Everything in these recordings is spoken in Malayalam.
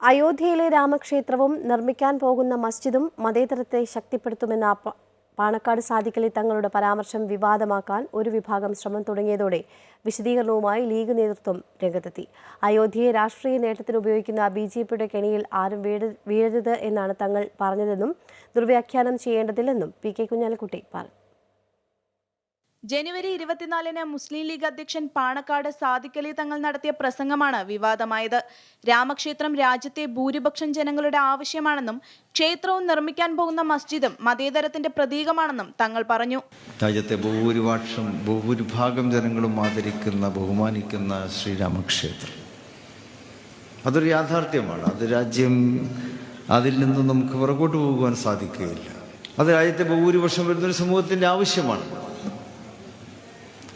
അയോധ്യയിലെ രാമക്ഷേത്രവും നിർമ്മിക്കാൻ പോകുന്ന മസ്ജിദും മതേതരത്തെ ശക്തിപ്പെടുത്തുമെന്ന പാണക്കാട് സാദിഖലി തങ്ങളുടെ പരാമർശം വിവാദമാക്കാൻ ഒരു വിഭാഗം ശ്രമം തുടങ്ങിയതോടെ വിശദീകരണവുമായി ലീഗ് നേതൃത്വം രംഗത്തെത്തി. അയോധ്യയെ രാഷ്ട്രീയ നേട്ടത്തിന് ഉപയോഗിക്കുന്ന ബി ജെ പിയുടെ കെണിയിൽ ആരും വീഴ വീഴരുത് എന്നാണ് തങ്ങൾ പറഞ്ഞതെന്നും ദുർവ്യാഖ്യാനം ചെയ്യേണ്ടതില്ലെന്നും പി കെ കുഞ്ഞാലിക്കുട്ടി പറഞ്ഞു. ജനുവരി ഇരുപത്തിനാലിന് മുസ്ലിം ലീഗ് അധ്യക്ഷൻ പാണക്കാട് സാദിഖലി തങ്ങൾ നടത്തിയ പ്രസംഗമാണ് വിവാദമായത്. രാമക്ഷേത്രം രാജ്യത്തെ ഭൂരിപക്ഷം ജനങ്ങളുടെ ആവശ്യമാണെന്നും ക്ഷേത്രവും നിർമ്മിക്കാൻ പോകുന്ന മസ്ജിദും മതേതരത്തിന്റെ പ്രതീകമാണെന്നും തങ്ങൾ പറഞ്ഞു. രാജ്യത്തെ ഭൂരിപക്ഷം ഭൂരിഭാഗം ജനങ്ങളും ആദരിക്കുന്ന ബഹുമാനിക്കുന്ന ശ്രീരാമക്ഷേത്രം. അതൊരു യാഥാർത്ഥ്യമാണ്. അത് രാജ്യം അതിൽ നിന്നും നമുക്ക് പുറകോട്ട് പോകുവാൻ സാധിക്കുകയില്ല. അത് രാജ്യത്തെ ഭൂരിപക്ഷം വരുന്നൊരു സമൂഹത്തിന്റെ ആവശ്യമാണ്.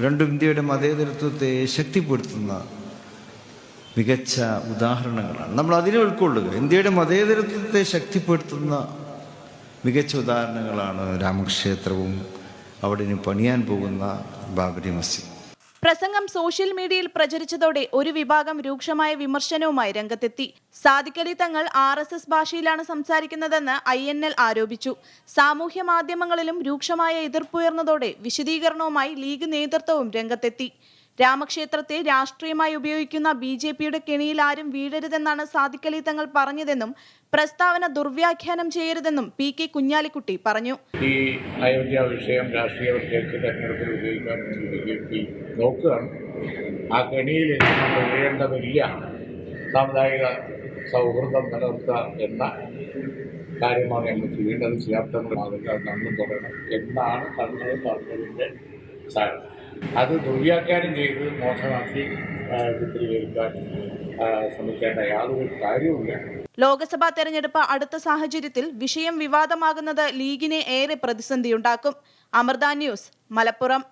രണ്ടും ഇന്ത്യയുടെ മതേതരത്വത്തെ ശക്തിപ്പെടുത്തുന്ന മികച്ച ഉദാഹരണങ്ങളാണ്. നമ്മൾ അതിനെ ഉൾക്കൊള്ളുക. ഇന്ത്യയുടെ മതേതരത്വത്തെ ശക്തിപ്പെടുത്തുന്ന മികച്ച ഉദാഹരണങ്ങളാണ് രാമക്ഷേത്രവും അവിടെ പണിയാൻ പോകുന്ന ബാബരി മസ്ജിദ്. പ്രസംഗം സോഷ്യൽ മീഡിയയിൽ പ്രചരിച്ചതോടെ ഒരു വിഭാഗം രൂക്ഷമായ വിമർശനവുമായി രംഗത്തെത്തി. സാദിഖലി തങ്ങൾ ആർ എസ് എസ് ഭാഷയിലാണ് സംസാരിക്കുന്നതെന്ന് ഐ എൻ എൽ ആരോപിച്ചു. സാമൂഹ്യ മാധ്യമങ്ങളിലും രൂക്ഷമായ എതിർപ്പുയർന്നതോടെ വിശദീകരണവുമായി ലീഗ് നേതൃത്വവും രംഗത്തെത്തി. രാമക്ഷേത്രത്തെ രാഷ്ട്രീയമായി ഉപയോഗിക്കുന്ന ബി ജെ പിയുടെ കെണിയിൽ ആരും വീഴരുതെന്നാണ് സാദിഖലി തങ്ങൾ പറഞ്ഞതെന്നും പ്രസ്താവന ദുർവ്യാഖ്യാനം ചെയ്യരുതെന്നും പി കെ കുഞ്ഞാലിക്കുട്ടി പറഞ്ഞു. ഈ അയോധ്യ വിഷയം രാഷ്ട്രീയ വിഷയത്തിൽ തെരഞ്ഞെടുപ്പിൽ ഉപയോഗിക്കാൻ ബി ജെ പി നോക്കുകയാണ്. ആ കെണിയിൽ വീഴേണ്ടതില്ല. സാമുദായിക സൗഹൃദം നിലനിർത്തുക എന്ന കാര്യമാണ് നമ്മൾ ചെയ്യേണ്ടത്. ചെയ്യാത്തത് മാതൃക നമ്മൾ തുടരണം എന്നാണ് തങ്ങളും പറഞ്ഞതിന്റെ സാരം. അത് ദുർവ്യാഖ്യാനം ചെയ്ത് മോശമാക്കി ചിത്രീകരിക്കാൻ ശ്രമിക്കേണ്ട യാതൊരു കാര്യവുമില്ല. ലോക്സഭാ തെരഞ്ഞെടുപ്പ് അടുത്ത സാഹചര്യത്തിൽ വിഷയം വിവാദമാകുന്നത് ലീഗിനെ ഏറെ പ്രതിസന്ധിയുണ്ടാക്കും. അമൃത ന്യൂസ് മലപ്പുറം.